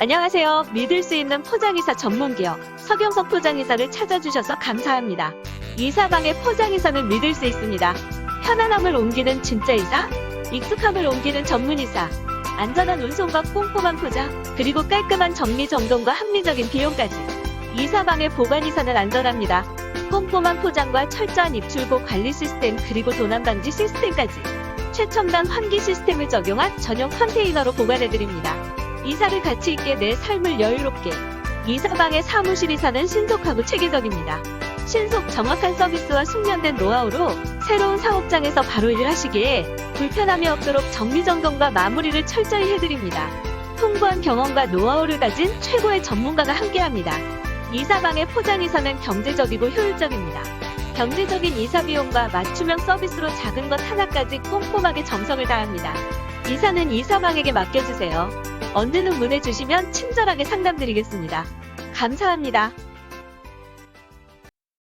안녕하세요. 믿을 수 있는 포장이사 전문기업 서경석 포장이사를 찾아주셔서 감사합니다. 이 사방의 포장이사는 믿을 수 있습니다. 편안함을 옮기는 진짜 이사, 익숙함을 옮기는 전문이사, 안전한 운송과 꼼꼼한 포장, 그리고 깔끔한 정리 점검과 합리적인 비용까지. 이 사방의 보관이사는 안전합니다. 꼼꼼한 포장과 철저한 입출고 관리 시스템 그리고 도난 방지 시스템까지 최첨단 환기 시스템을 적용한 전용 컨테이너로 보관해드립니다. 이사를 가치 있게 내 삶을 여유롭게 이사방의 사무실 이사는 신속하고 체계적입니다. 신속 정확한 서비스와 숙련된 노하우로 새로운 사업장에서 바로 일을 하시기에 불편함이 없도록 정리점검과 마무리를 철저히 해드립니다. 풍부한 경험과 노하우를 가진 최고의 전문가가 함께합니다. 이 사방의 포장이사는 경제적이고 효율적입니다. 경제적인 이사 비용과 맞춤형 서비스로 작은 것 하나까지 꼼꼼하게 정성을 다합니다. 이사는 이사방에게 맡겨주세요. 언제든 문의주시면 친절하게 상담드리겠습니다. 감사합니다.